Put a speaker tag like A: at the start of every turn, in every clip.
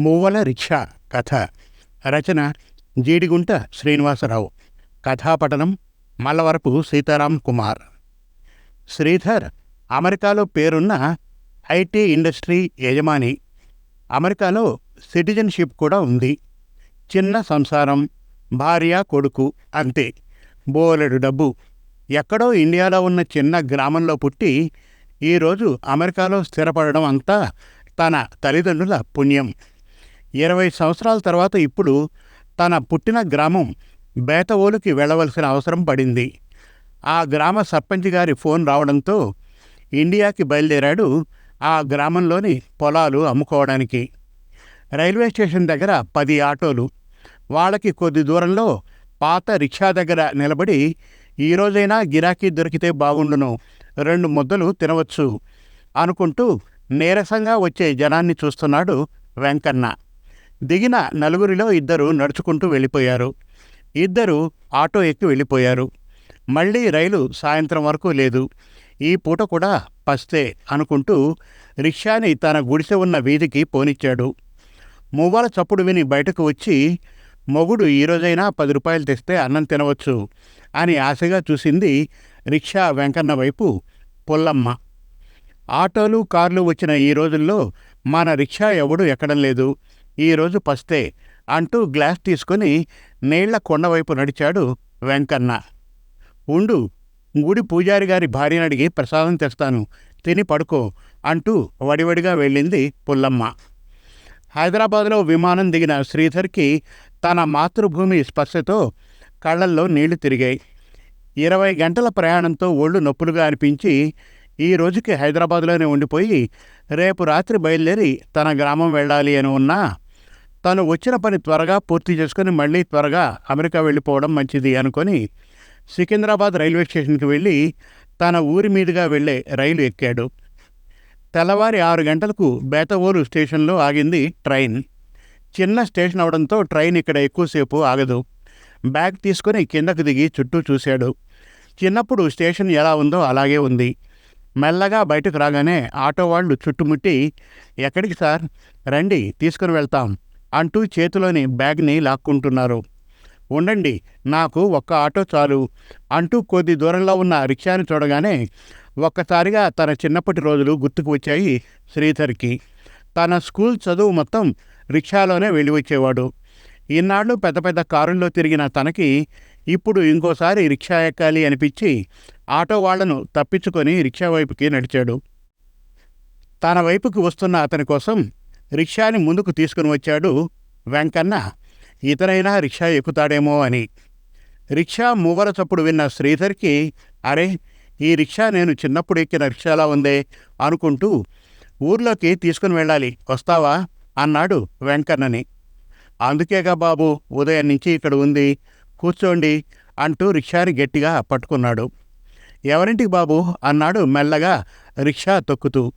A: మువ్వల rickshaw కథ. రచన జీడిగుంట శ్రీనివాసరావు. కథాపఠనం మల్లవరపు సీతారాం కుమార్. శ్రీధర్ అమెరికాలో పేరున్న ఐటీ ఇండస్ట్రీ యజమాని. అమెరికాలో సిటిజన్షిప్ కూడా ఉంది. చిన్న సంసారం భార్య కొడుకు అంతే. బోలెడు డబ్బు. ఎక్కడో ఇండియాలో ఉన్న చిన్న గ్రామంలో పుట్టి ఈరోజు అమెరికాలో స్థిరపడడం అంతా తన తల్లిదండ్రుల పుణ్యం. ఇరవై సంవత్సరాల తర్వాత ఇప్పుడు తన పుట్టిన గ్రామం బేతవోలుకి వెళ్ళవలసిన అవసరం పడింది. ఆ గ్రామ సర్పంచ్ గారి ఫోన్ రావడంతో ఇండియాకి బయలుదేరాడు ఆ గ్రామంలోని పొలాలు అమ్ముకోవడానికి. రైల్వే స్టేషన్ దగ్గర పది ఆటోలు వాళ్ళకి కొద్ది దూరంలో పాత రిక్షా దగ్గర నిలబడి ఈరోజైనా గిరాకీ దొరికితే బాగుండును రెండు ముద్దలు తినవచ్చు అనుకుంటూ నీరసంగా వచ్చే జనాన్ని చూస్తున్నాడు వెంకన్న. దిగిన నలుగురిలో ఇద్దరు నడుచుకుంటూ వెళ్ళిపోయారు. ఇద్దరు ఆటో ఎక్కి వెళ్ళిపోయారు. మళ్ళీ రైలు సాయంత్రం వరకు లేదు. ఈ పూట కూడా పస్తే అనుకుంటూ రిక్షాని తన గుడిసె ఉన్న వీధికి పోనిచ్చాడు. మువ్వల చప్పుడు విని బయటకు వచ్చి మొగుడు ఈ రోజైనా పది రూపాయలు తెస్తే అన్నం తినవచ్చు అని ఆశగా చూసింది రిక్షా వెంకన్న వైపు పుల్లమ్మ. ఆటోలు కార్లు వచ్చిన ఈ రోజుల్లో మన రిక్షా ఎవడు ఎక్కడం లేదు. ఈరోజు పస్తే అంటూ గ్లాస్ తీసుకొని నీళ్ళ కొండవైపు నడిచాడు వెంకన్న. ఉండు గుడి పూజారి గారి భార్యను అడిగి ప్రసాదం తెస్తాను తిని పడుకో అంటూ వడివడిగా వెళ్ళింది పుల్లమ్మ. హైదరాబాద్లో విమానం దిగిన శ్రీధర్కి తన మాతృభూమి స్పర్శతో కళ్ళల్లో నీళ్ళు తిరిగాయి. ఇరవై గంటల ప్రయాణంతో ఒళ్ళు నొప్పులుగా అనిపించి ఈ రోజుకి హైదరాబాద్లోనే ఉండిపోయి రేపు రాత్రి బయలుదేరి తన గ్రామం వెళ్ళాలి అని ఉన్నా తను వచ్చిన పని త్వరగా పూర్తి చేసుకుని మళ్ళీ త్వరగా అమెరికా వెళ్ళిపోవడం మంచిది అనుకొని సికింద్రాబాద్ రైల్వే స్టేషన్కి వెళ్ళి తన ఊరి మీదుగా వెళ్ళే రైలు ఎక్కాడు. తెల్లవారి ఆరు గంటలకు బేతవోలు స్టేషన్లో ఆగింది ట్రైన్. చిన్న స్టేషన్ అవడంతో ట్రైన్ ఇక్కడ ఎక్కువసేపు ఆగదు. బ్యాగ్ తీసుకుని కిందకు దిగి చుట్టూ చూశాడు. చిన్నప్పుడు స్టేషన్ ఎలా ఉందో అలాగే ఉంది. మెల్లగా బయటకు రాగానే ఆటో వాళ్ళు చుట్టుముట్టి ఎక్కడికి సార్? రండి తీసుకుని వెళ్తాం. అంటూ చేతిలోని బ్యాగ్ని లాక్కుంటున్నారు. ఉండండి నాకు ఒక్క ఆటో చాలు అంటూ కొద్ది దూరంలో ఉన్న రిక్షాను చూడగానే ఒక్కసారిగా తన చిన్నప్పటి రోజులు గుర్తుకు వచ్చాయి శ్రీధర్కి. తన స్కూల్ చదువు మొత్తం రిక్షాలోనే వెళ్ళి వచ్చేవాడు ఈనాళ్ళు పెద్ద పెద్ద కారుల్లో తిరిగిన తనకి ఇప్పుడు ఇంకోసారి రిక్షా ఎక్కాలి అనిపించి ఆటో వాళ్ళను తప్పించుకొని రిక్షా వైపుకి నడిచాడు. తన వైపుకి వస్తున్న అతని కోసం రిక్షాని ముందుకు తీసుకుని వచ్చాడు వెంకన్న. ఇతనైనా రిక్షా ఎక్కుతాడేమో అని. రిక్షా మూవర చప్పుడు విన్న శ్రీధర్కి అరే ఈ రిక్షా నేను చిన్నప్పుడు ఎక్కిన రిక్షాలా ఉందే? అనుకుంటూ ఊర్లోకి తీసుకుని వెళ్ళాలి వస్తావా? అన్నాడు వెంకన్నని. అందుకేగా బాబు ఉదయం నుంచి ఇక్కడ ఉంది కూర్చోండి అంటూ రిక్షాని గట్టిగా పట్టుకున్నాడు. ఎవరింటికి బాబు? అన్నాడు మెల్లగా రిక్షా తొక్కుతూ.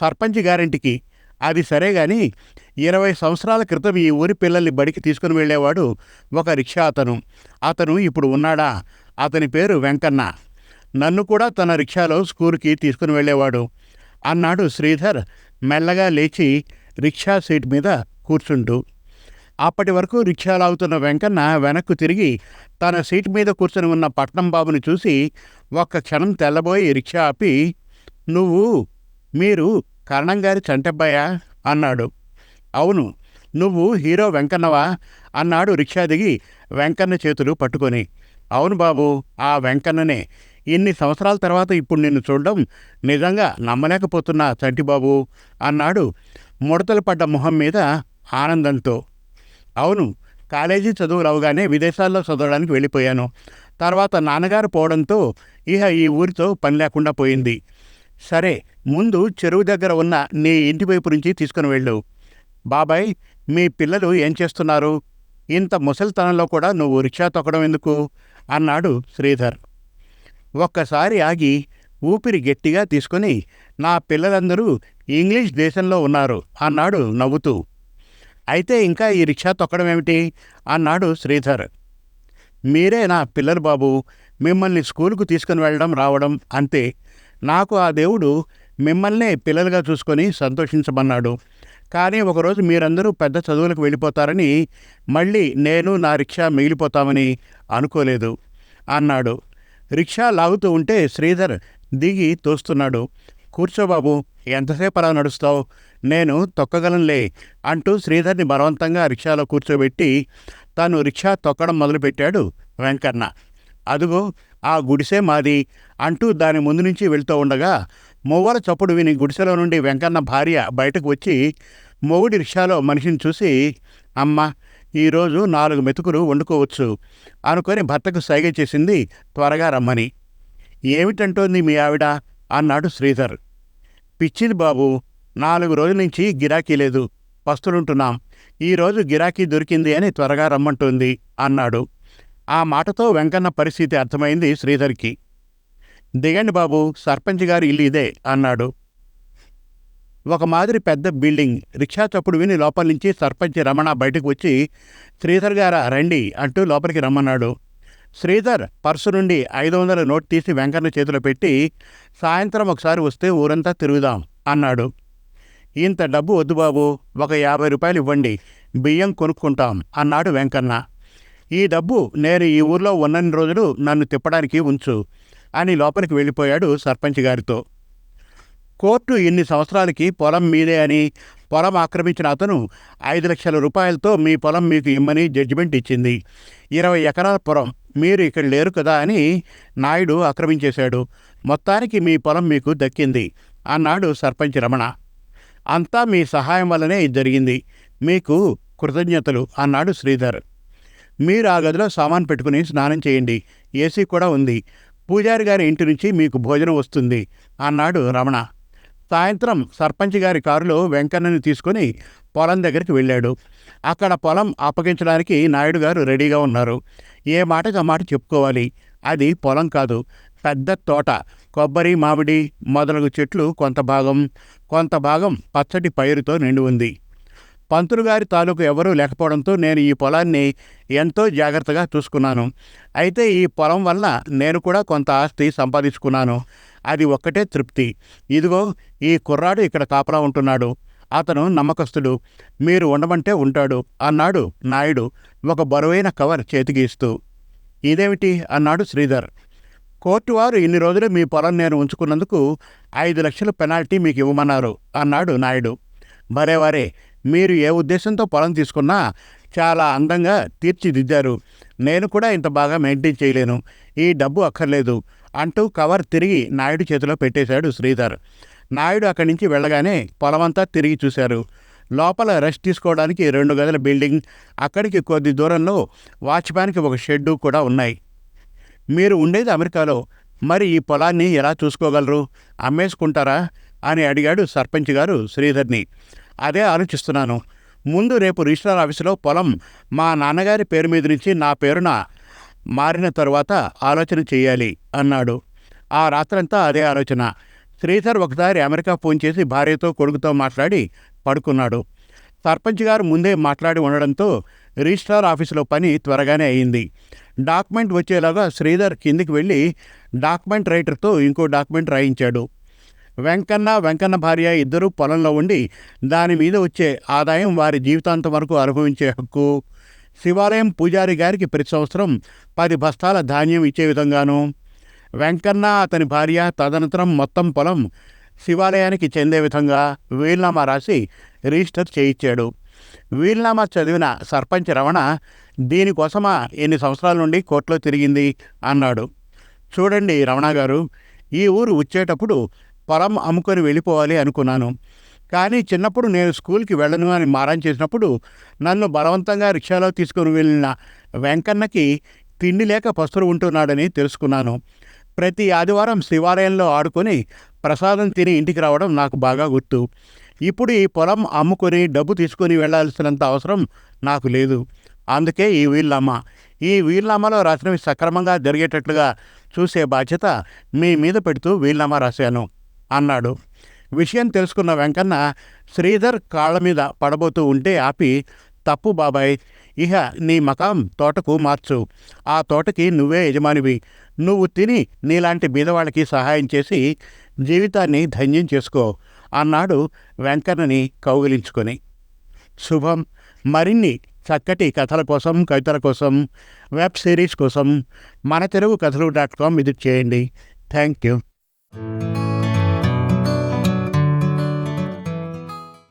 A: సర్పంచ్ గారింటికి అది సరే కానీ ఇరవై సంవత్సరాల క్రితం ఈ ఊరి పిల్లల్ని బడికి తీసుకుని వెళ్ళేవాడు ఒక రిక్షా అతను. అతను ఇప్పుడు ఉన్నాడా? అతని పేరు వెంకన్న. నన్ను కూడా తన రిక్షాలో స్కూల్కి తీసుకుని వెళ్ళేవాడు. అన్నాడు శ్రీధర్ మెల్లగా లేచి రిక్షా సీట్ మీద కూర్చుంటూ. అప్పటి వరకు రిక్షా వెంకన్న వెనక్కు తిరిగి తన సీట్ మీద కూర్చొని ఉన్న పట్నం బాబుని చూసి ఒక్క క్షణం తెల్లబోయి రిక్షా ఆపి నువ్వు మీరు కరణంగారి చంటబ్బాయా అన్నాడు. అవును నువ్వు హీరో వెంకన్నవా? అన్నాడు రిక్షా దిగి వెంకన్న చేతులు పట్టుకొని. అవును బాబు ఆ వెంకన్ననే. ఇన్ని సంవత్సరాల తర్వాత ఇప్పుడు నిన్ను చూడడం నిజంగా నమ్మలేకపోతున్నా చంటిబాబు అన్నాడు ముడతలు పడ్డ మొహం మీద ఆనందంతో. అవును కాలేజీ చదువులు అవగానే విదేశాల్లో చదవడానికి వెళ్ళిపోయాను. తర్వాత నాన్నగారు పోవడంతో ఇహ ఈ ఊరితో పని లేకుండా పోయింది. సరే ముందు చెరువు దగ్గర ఉన్న నీ ఇంటి వైపు నుంచి తీసుకుని వెళ్ళు. బాబాయ్ మీ పిల్లలు ఏం చేస్తున్నారు? ఇంత ముసలితనంలో కూడా నువ్వు రిక్షా తొక్కడం ఎందుకు? అన్నాడు శ్రీధర్. ఒక్కసారి ఆగి ఊపిరి గట్టిగా తీసుకుని నా పిల్లలందరూ ఇంగ్లీష్ దేశంలో ఉన్నారు అన్నాడు నవ్వుతూ. అయితే ఇంకా ఈ రిక్షా తొక్కడం ఏమిటి? అన్నాడు శ్రీధర్. మీరే నా పిల్లలు బాబు మిమ్మల్ని స్కూలుకు తీసుకుని వెళ్ళడం రావడం అంతే. నాకు ఆ దేవుడు మిమ్మల్నే పిల్లలుగా చూసుకొని సంతోషించమన్నాడు. కానీ ఒకరోజు మీరందరూ పెద్ద చదువులకు వెళ్ళిపోతారని మళ్ళీ నేను నా రిక్షా మిగిలిపోతామని అనుకోలేదు అన్నాడు. రిక్షా లాగుతూ ఉంటే శ్రీధర్ దిగి తోస్తున్నాడు. కూర్చోబాబు ఎంతసేపు అలా నడుస్తావు? నేను తొక్కగలంలే అంటూ శ్రీధర్ని బలవంతంగా రిక్షాలో కూర్చోబెట్టి తను రిక్షా తొక్కడం మొదలుపెట్టాడు. వెంకన్న అదుగో ఆ గుడిసే మాది అంటూ దాని ముందు నుంచి వెళ్తూ ఉండగా మొవ్వల చప్పుడు విని గుడిసెలో నుండి వెంకన్న భార్య బయటకు వచ్చి మొగుడి రిక్షాలో మనిషిని చూసి అమ్మ ఈరోజు నాలుగు మెతుకులు వండుకోవచ్చు అనుకొని భర్తకు సైగ చేసింది త్వరగా రమ్మని. ఏమిటంటోంది మీ ఆవిడ అన్నాడు శ్రీధర్. పిచ్చిది బాబు నాలుగు రోజుల నుంచి గిరాకీ లేదు. పస్తులుంటున్నాం. ఈరోజు గిరాకీ దొరికింది అని త్వరగా రమ్మంటోంది అన్నాడు. ఆ మాటతో వెంకన్న పరిస్థితి అర్థమైంది శ్రీధర్కి. దిగండి బాబు సర్పంచ్ గారి ఇల్లు ఇదే అన్నాడు. ఒక మాదిరి పెద్ద బిల్డింగ్. రిక్షా చప్పుడు విని లోపల నుంచి సర్పంచ్ రమణ బయటకు వచ్చి శ్రీధర్ గారా రండి అంటూ లోపలికి రమ్మన్నాడు. శ్రీధర్ పర్సు నుండి ఐదు వందల నోట్ తీసి వెంకన్న చేతిలో పెట్టి సాయంత్రం ఒకసారి వస్తే ఊరంతా తిరుగుదాం అన్నాడు. ఇంత డబ్బు వద్దు బాబు ఒక యాభై రూపాయలు ఇవ్వండి బియ్యం కొనుక్కుంటాం అన్నాడు వెంకన్న. ఈ డబ్బు నేను ఈ ఊర్లో ఉన్నన్ని రోజులు నన్ను తిప్పడానికి ఉంచు అని లోపలికి వెళ్ళిపోయాడు సర్పంచ్ గారితో. కోర్టు ఇన్ని సంవత్సరాలకి పొలం మీదే అని పొలం ఆక్రమించిన అతను ఐదు లక్షల రూపాయలతో మీ పొలం మీకు ఇమ్మని జడ్జిమెంట్ ఇచ్చింది. ఇరవై ఎకరాల పొలం మీరు ఇక్కడ లేరు కదా అని నాయుడు ఆక్రమించేశాడు. మొత్తానికి మీ పొలం మీకు దక్కింది అన్నాడు సర్పంచ్ రమణ. అంతా మీ సహాయం వల్లనే ఇది జరిగింది మీకు కృతజ్ఞతలు అన్నాడు శ్రీధర్. మీరు ఆ గదిలో సామాన్ పెట్టుకుని స్నానం చేయండి ఏసీ కూడా ఉంది పూజారి గారి ఇంటి నుంచి మీకు భోజనం వస్తుంది అన్నాడు రమణ. సాయంత్రం సర్పంచ్ గారి కారులో వెంకన్నని తీసుకొని పొలం దగ్గరికి వెళ్ళాడు. అక్కడ పొలం అప్పగించడానికి నాయుడు గారు రెడీగా ఉన్నారు. ఏ మాటగా మాట చెప్పుకోవాలి? అది పొలం కాదు పెద్ద తోట. కొబ్బరి మామిడి మొదలగు చెట్లు కొంత భాగం కొంత భాగం పచ్చటి పైరుతో నిండి ఉంది. పంతులు గారి తాలూకు ఎవరూ లేకపోవడంతో నేను ఈ పొలాన్ని ఎంతో జాగ్రత్తగా చూసుకున్నాను. అయితే ఈ పొలం వల్ల నేను కూడా కొంత ఆస్తి సంపాదించుకున్నాను. అది ఒక్కటే తృప్తి. ఇదిగో ఈ కుర్రాడు ఇక్కడ కాపలా ఉంటున్నాడు. అతను నమ్మకస్తుడు. మీరు ఉండమంటే ఉంటాడు అన్నాడు నాయుడు ఒక బరువైన కవర్ చేతికి ఇస్తూ. ఇదేమిటి? అన్నాడు శ్రీధర్. కోర్టు వారు ఇన్ని రోజులు మీ పొలం నేను ఉంచుకున్నందుకు ఐదు లక్షల పెనాల్టీ మీకు ఇవ్వమన్నారు అన్నాడు నాయుడు. మరేవారే మీరు ఏ ఉద్దేశంతో పొలం తీసుకున్నా చాలా అందంగా తీర్చిదిద్దారు. నేను కూడా ఇంత బాగా మెయింటైన్ చేయలేను. ఈ డబ్బు అక్కర్లేదు అంటూ కవర్ తిరిగి నాయుడు చేతిలో పెట్టేశాడు శ్రీధర్. నాయుడు అక్కడి నుంచి వెళ్ళగానే పొలమంతా తిరిగి చూశారు. లోపల రెస్ట్ తీసుకోవడానికి రెండు గదుల బిల్డింగ్ అక్కడికి కొద్ది దూరంలో వాచ్మ్యాన్కి ఒక షెడ్డు కూడా ఉన్నాయి. మీరు ఉండేది అమెరికాలో. మరి ఈ పొలాన్ని ఎలా చూసుకోగలరు? అమ్మేసుకుంటారా? అని అడిగాడు సర్పంచ్ గారు శ్రీధర్ని. అదే ఆలోచిస్తున్నాను. ముందు రేపు రిజిస్ట్రార్ ఆఫీసులో పొలం మా నాన్నగారి పేరు మీద నుంచి నా పేరున మారిన తరువాత ఆలోచన చేయాలి అన్నాడు. ఆ రాత్రంతా అదే ఆలోచన. శ్రీధర్ ఒకసారి అమెరికా ఫోన్ చేసి భార్యతో కొడుకుతో మాట్లాడి పడుకున్నాడు. సర్పంచ్ గారు ముందే మాట్లాడి ఉండడంతో రిజిస్ట్రార్ ఆఫీసులో పని త్వరగానే అయింది. డాక్యుమెంట్ వచ్చేలాగా శ్రీధర్ కిందికి వెళ్ళి డాక్యుమెంట్ రైటర్తో ఇంకో డాక్యుమెంట్ రాయించాడు. వెంకన్న వెంకన్న భార్య ఇద్దరూ పొలంలో ఉండి దాని మీద వచ్చే ఆదాయం వారి జీవితాంతం వరకు అనుభవించే హక్కు. శివాలయం పూజారి గారికి ప్రతి సంవత్సరం పది బస్తాల ధాన్యం ఇచ్చే విధంగాను. వెంకన్న అతని భార్య తదనంతరం మొత్తం పొలం శివాలయానికి చెందే విధంగా వీల్నామా రాసి రిజిస్టర్ చేయించాడు వీల్నామా చదివిన సర్పంచ్ రమణ దీనికోసమా ఎన్ని సంవత్సరాల నుండి కోర్టులో తిరిగింది? అన్నాడు. చూడండి రమణ గారు ఈ ఊరు వచ్చేటప్పుడు పొలం అమ్ముకొని వెళ్ళిపోవాలి అనుకున్నాను. కానీ చిన్నప్పుడు నేను స్కూల్కి వెళ్ళను అని మారం చేసినప్పుడు నన్ను బలవంతంగా రిక్షాలో తీసుకొని వెళ్ళిన వెంకన్నకి తిండి లేక పస్తులు ఉంటున్నాడని తెలుసుకున్నాను. ప్రతి ఆదివారం శివాలయంలో ఆడుకొని ప్రసాదం తిని ఇంటికి రావడం నాకు బాగా గుర్తు. ఇప్పుడు ఈ పొలం అమ్ముకొని డబ్బు తీసుకొని వెళ్ళాల్సినంత అవసరం నాకు లేదు. అందుకే ఈ వీళ్ళమ్మ ఈ వీళ్ళమ్మలో రాసినవి సక్రమంగా జరిగేటట్లుగా చూసే బాధ్యత మీ మీద పెడుతూ వీళ్ళమ్మ రాశాను. అన్నాడు. విషయం తెలుసుకున్న వెంకన్న శ్రీధర్ కాళ్ళ మీద పడబోతూ ఉంటే ఆపి తప్పు బాబాయ్ ఇహ నీ మకాం తోటకు మార్చు. ఆ తోటకి నువ్వే యజమానివి. నువ్వు తిని నీలాంటి బీదవాళ్ళకి సహాయం చేసి జీవితాన్ని ధన్యం చేసుకో అన్నాడు వెంకన్నని కౌగిలించుకొని. శుభం. మరిన్ని చక్కటి కథల కోసం కవితల కోసం వెబ్ సిరీస్ కోసం మన తెలుగు కథలు డాట్ కామ్ విజిట్ చేయండి. Thank you.